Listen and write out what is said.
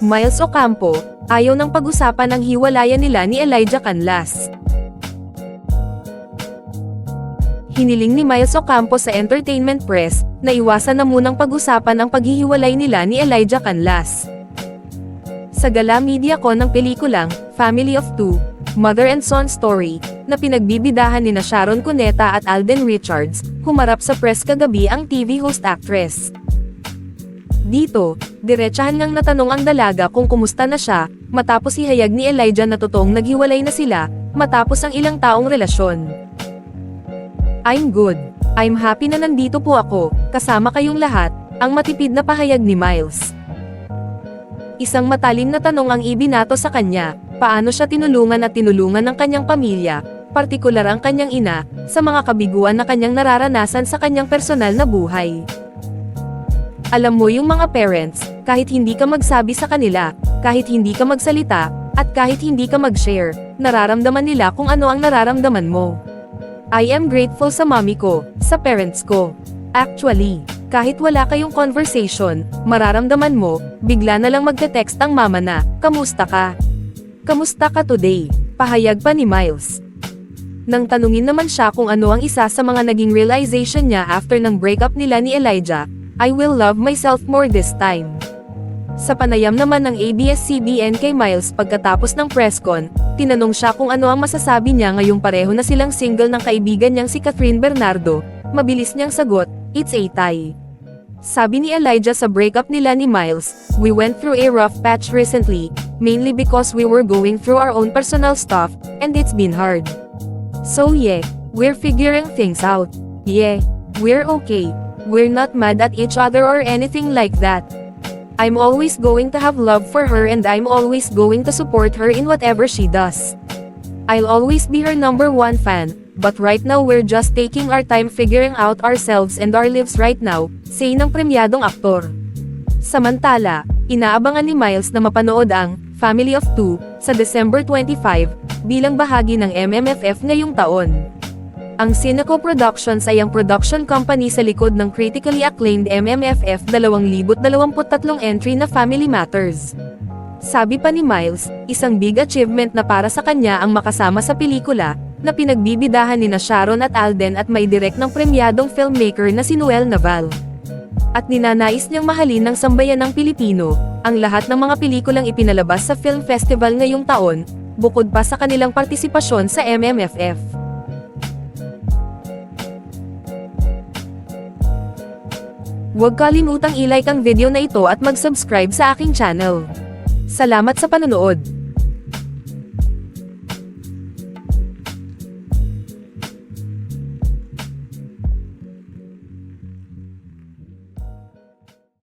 Miles Ocampo, ayaw ng pag-usapan ang hiwalayan nila ni Elijah Canlas. Hiniling ni Miles Ocampo sa Entertainment Press na iwasan na munang pag-usapan ang paghihiwalay nila ni Elijah Canlas. Sa gala media ko ng pelikulang Family of Two, Mother and Son Story, na pinagbibidahan ni na Sharon Cuneta at Alden Richards, humarap sa press kagabi ang TV host actress. Dito, diretsahan ngang natanong ang dalaga kung kumusta na siya, matapos ihayag ni Elijah na totoong naghiwalay na sila, matapos ang ilang taong relasyon. I'm good. I'm happy na nandito po ako, kasama kayong lahat, ang matipid na pahayag ni Miles. Isang matalim na tanong ang ibinato sa kanya, paano siya tinulungan at tinulungan ng kanyang pamilya, partikular ang kanyang ina, sa mga kabiguan na kanyang nararanasan sa kanyang personal na buhay. Alam mo yung mga parents, kahit hindi ka magsabi sa kanila, kahit hindi ka magsalita, at kahit hindi ka mag-share, nararamdaman nila kung ano ang nararamdaman mo. I am grateful sa mommy ko, sa parents ko. Actually, kahit wala kayong conversation, mararamdaman mo, bigla na lang magte-text ang mama na, kamusta ka? Kamusta ka today? Pahayag pa ni Miles. Nang tanungin naman siya kung ano ang isa sa mga naging realization niya after ng breakup nila ni Elijah, I will love myself more this time. Sa panayam naman ng ABS-CBN kay Miles pagkatapos ng presscon, tinanong siya kung ano ang masasabi niya ngayong pareho na silang single ng kaibigan niyang si Catherine Bernardo, mabilis niyang sagot, it's a tie. Sabi ni Elijah sa breakup nila ni Miles, we went through a rough patch recently, mainly because we were going through our own personal stuff, and it's been hard. So yeah, we're figuring things out. Yeah, we're okay. We're not mad at each other or anything like that. I'm always going to have love for her and I'm always going to support her in whatever she does. I'll always be her number one fan, but right now we're just taking our time figuring out ourselves and our lives right now, say ng premyadong aktor. Samantala, inaabangan ni Miles na mapanood ang Family of Two sa December 25 bilang bahagi ng MMFF ngayong taon. Ang Cineco Productions ay ang production company sa likod ng critically acclaimed MMFF 2023 entry na Family Matters. Sabi pa ni Miles, isang big achievement na para sa kanya ang makasama sa pelikula, na pinagbibidahan ni na Sharon at Alden at may direct ng premyadong filmmaker na si Noel Naval. At ninanais niyang mahalin ng sambayan ng Pilipino, ang lahat ng mga pelikulang ipinalabas sa film festival ngayong taon, bukod pa sa kanilang partisipasyon sa MMFF. Huwag kalimutang i-like ang video na ito at mag-subscribe sa aking channel. Salamat sa panonood!